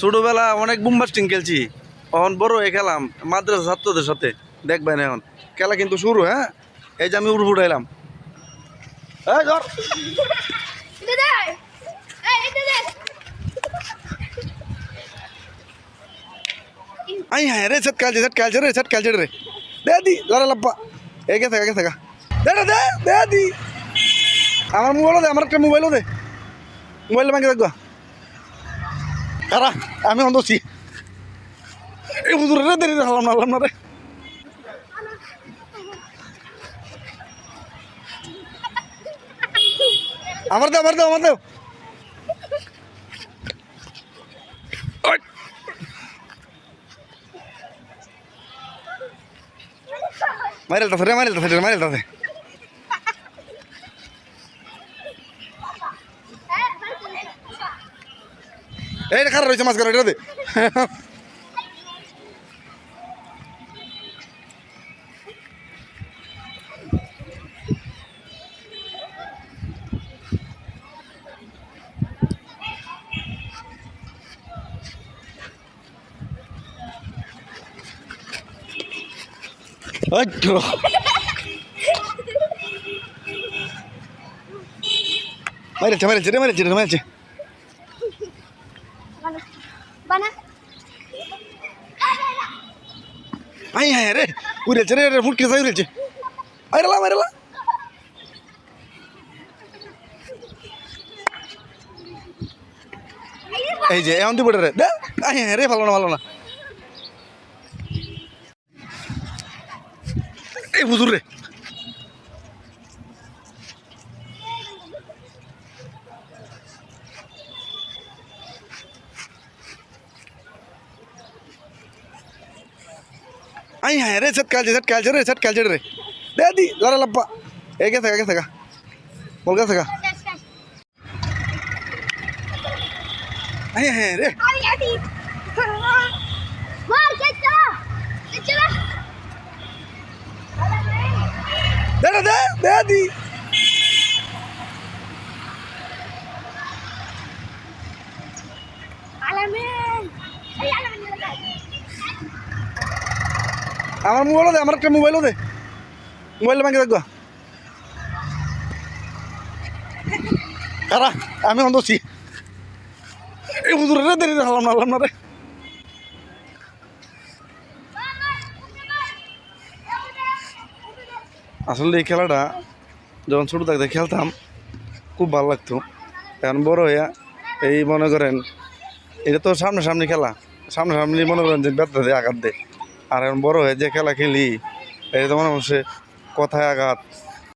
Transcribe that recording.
ছোটবেলা অনেক বুমবাস্টিং খেলছি। এখন বড় হয়ে খেলাম মাদ্রাসা ছাত্রদের সাথে। দেখবেন এখন, খেলা কিন্তু শুরু হ্যাঁ? এই যে আমি উড় উঠাইলাম। এই হ্যাঁ রে রে রে দে দি থাকা থাকা। দে দে দে দি। আমার মোবাইলও দে, আমার একটা মোবাইলও দে। মোবাইল ভাঙে দেখবা কারা আমি অন্ধছি এই হুজুর, রে দেরি হলাম না হলাম না রে। আমার দে আমার দে আমার দে ওই। মাইরেল তাছে রে মাইরেল তাছে রে তাছে খারাপ রয়েছে মাছ দে ওই তো। মাইরেছে মাইরেছে রে মাইরেছে মাইরেছে বানা। আই হ্যাঁ রে উড়েছে রে রে, ফুটকে যাই উড়েছে। আইরালা মাইরালা এই যে, এমন দিব রে। দে আই হ্যাঁ রে, ভালো না ভালো না। এই হুজুর রে। आई है रे छत कालचे छत कालचे रे छत कालचे रे दे दी जरा लप्पा ए गे सका गे सका बोल गे सका आई আমার মোবাইলও দে, আমার একটা মোবাইলও দে। মোবাইল ভাঙে দেখবা কারা? আমি অন্ধছি এই হুজুর, রে দেরি হলাম না হলাম না রে। আসলে এই খেলাটা যখন ছোটো থাকতে খেলতাম, খুব ভালো লাগতো। এখন বড় হইয়া এই মনে করেন, এটা তো সামনাসামনি খেলা। সামনাসামনি মনে করেন যে ব্যথা দেয় আঘাত দেয়। আর এখন বড় হয়ে যে খেলা খেলি এটা তো মনে হচ্ছে কথায় আঘাত।